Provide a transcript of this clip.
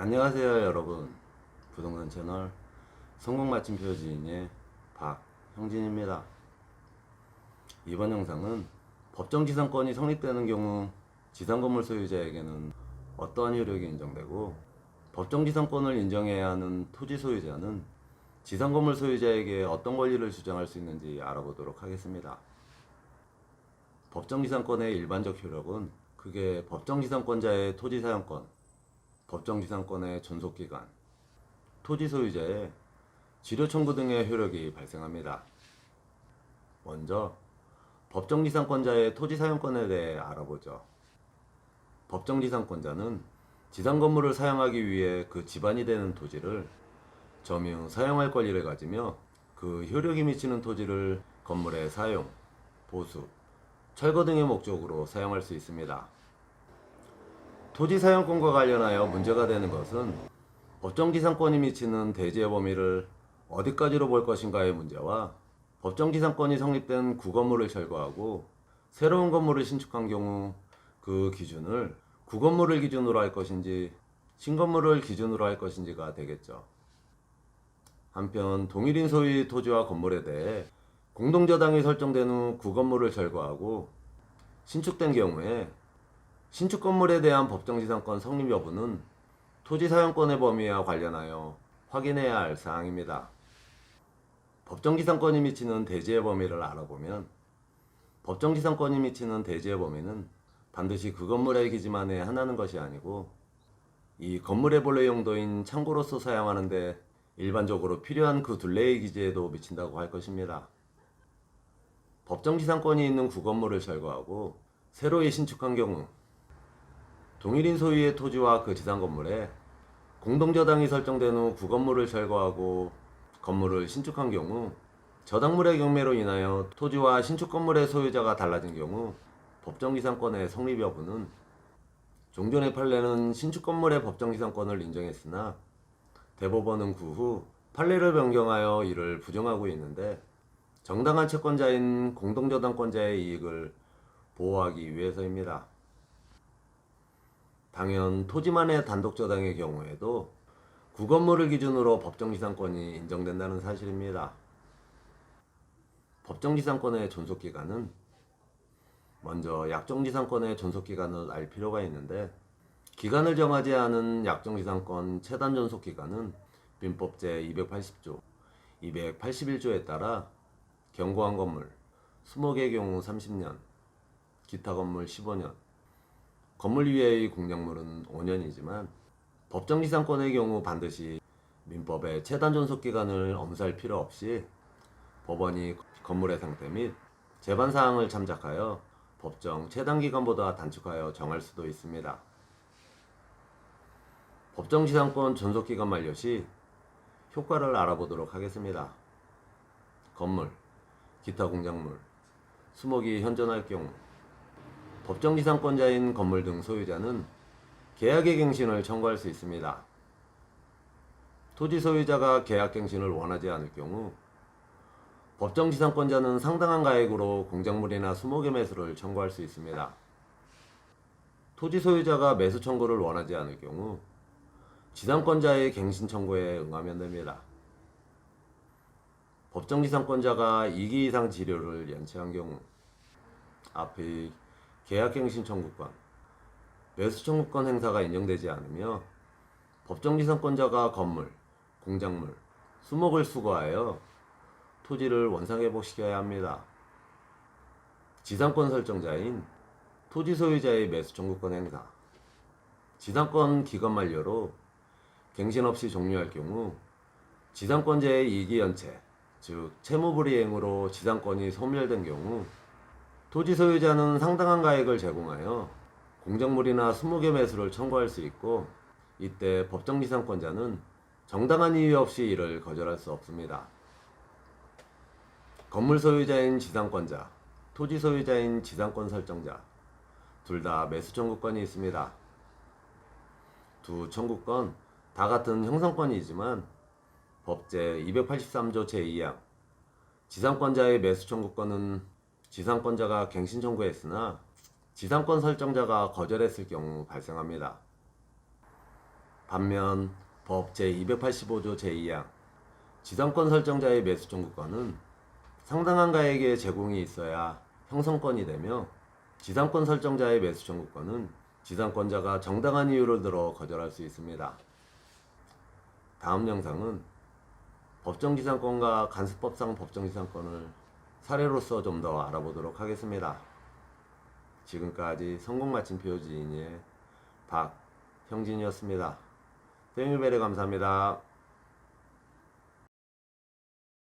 안녕하세요 여러분. 부동산 채널 성공 맞춤 표지인의 박형진입니다. 이번 영상은 법정 지상권이 성립되는 경우 지상 건물 소유자에게는 어떠한 효력이 인정되고 법정 지상권을 인정해야 하는 토지 소유자는 지상 건물 소유자에게 어떤 권리를 주장할 수 있는지 알아보도록 하겠습니다. 법정 지상권의 일반적 효력은 그게 법정 지상권자의 토지 사용권 법정지상권의 존속기간, 토지 소유자의 지료 청구 등의 효력이 발생합니다. 먼저 법정지상권자의 토지 사용권에 대해 알아보죠. 법정지상권자는 지상 건물을 사용하기 위해 그 지반이 되는 토지를 점유 사용할 권리를 가지며 그 효력이 미치는 토지를 건물의 사용, 보수, 철거 등의 목적으로 사용할 수 있습니다. 토지 사용권과 관련하여 문제가 되는 것은 법정지상권이 미치는 대지의 범위를 어디까지로 볼 것인가의 문제와 법정지상권이 성립된 구건물을 철거하고 새로운 건물을 신축한 경우 그 기준을 구건물을 기준으로 할 것인지 신건물을 기준으로 할 것인지가 되겠죠. 한편 동일인 소유의 토지와 건물에 대해 공동저당이 설정된 후 구건물을 철거하고 신축된 경우에 신축 건물에 대한 법정지상권 성립 여부는 토지 사용권의 범위와 관련하여 확인해야 할 사항입니다. 법정지상권이 미치는 대지의 범위를 알아보면 법정지상권이 미치는 대지의 범위는 반드시 그 건물의 기지만에 하나는 것이 아니고 이 건물의 본래 용도인 창고로서 사용하는데 일반적으로 필요한 그 둘레의 기지에도 미친다고 할 것입니다. 법정지상권이 있는 구건물을 철거하고 새로이 신축한 경우 동일인 소유의 토지와 그 지상 건물에 공동저당이 설정된 후 구 건물을 철거하고 건물을 신축한 경우 저당물의 경매로 인하여 토지와 신축 건물의 소유자가 달라진 경우 법정기상권의 성립 여부는 종전의 판례는 신축 건물의 법정기상권을 인정했으나 대법원은 그 후 판례를 변경하여 이를 부정하고 있는데 정당한 채권자인 공동저당권자의 이익을 보호하기 위해서입니다. 당연 토지만의 단독 저당의 경우에도 구건물을 기준으로 법정지상권이 인정된다는 사실입니다. 법정지상권의 존속기간은 먼저 약정지상권의 존속기간을 알 필요가 있는데 기간을 정하지 않은 약정지상권 최단 존속기간은 민법 제280조, 281조에 따라 경고한 건물 20개의 경우 30년, 기타 건물 15년, 건물 위의 공작물은 5년이지만 법정지상권의 경우 반드시 민법의 최단 존속 기간을 엄수할 필요 없이 법원이 건물의 상태 및 재반 사항을 참작하여 법정 최단 기간보다 단축하여 정할 수도 있습니다. 법정지상권 존속 기간 만료 시 효과를 알아보도록 하겠습니다. 건물, 기타 공작물, 수목이 현존할 경우 법정지상권자인 건물 등 소유자는 계약의 갱신을 청구할 수 있습니다. 토지 소유자가 계약 갱신을 원하지 않을 경우 법정지상권자는 상당한 가액으로 공작물이나 수목의 매수를 청구할 수 있습니다. 토지 소유자가 매수 청구를 원하지 않을 경우 지상권자의 갱신 청구에 응하면 됩니다. 법정지상권자가 2기 이상 지료를 연체한 경우 앞의 계약갱신 청구권, 매수 청구권 행사가 인정되지 않으며 법정지상권자가 건물, 공작물, 수목을 수거하여 토지를 원상회복시켜야 합니다. 지상권 설정자인 토지 소유자의 매수 청구권 행사, 지상권 기간 만료로 갱신 없이 종료할 경우 지상권자의 이기 연체, 즉 채무불이행으로 지상권이 소멸된 경우 토지 소유자는 상당한 가액을 제공하여 공작물이나 수목의 매수를 청구할 수 있고 이때 법정지상권자는 정당한 이유 없이 이를 거절할 수 없습니다. 건물 소유자인 지상권자, 토지 소유자인 지상권 설정자 둘 다 매수 청구권이 있습니다. 두 청구권 다 같은 형성권이지만 법제 283조 제2항 지상권자의 매수 청구권은 지상권자가 갱신 청구했으나 지상권 설정자가 거절했을 경우 발생합니다. 반면 법 제285조 제2항 지상권 설정자의 매수 청구권은 상당한 가액의 제공이 있어야 형성권이 되며 지상권 설정자의 매수 청구권은 지상권자가 정당한 이유를 들어 거절할 수 있습니다. 다음 영상은 법정지상권과 간수법상 법정지상권을 사례로서 좀 더 알아보도록 하겠습니다. 지금까지 성공 마침표 지인의 박형진이었습니다. 땡유벨에 감사합니다.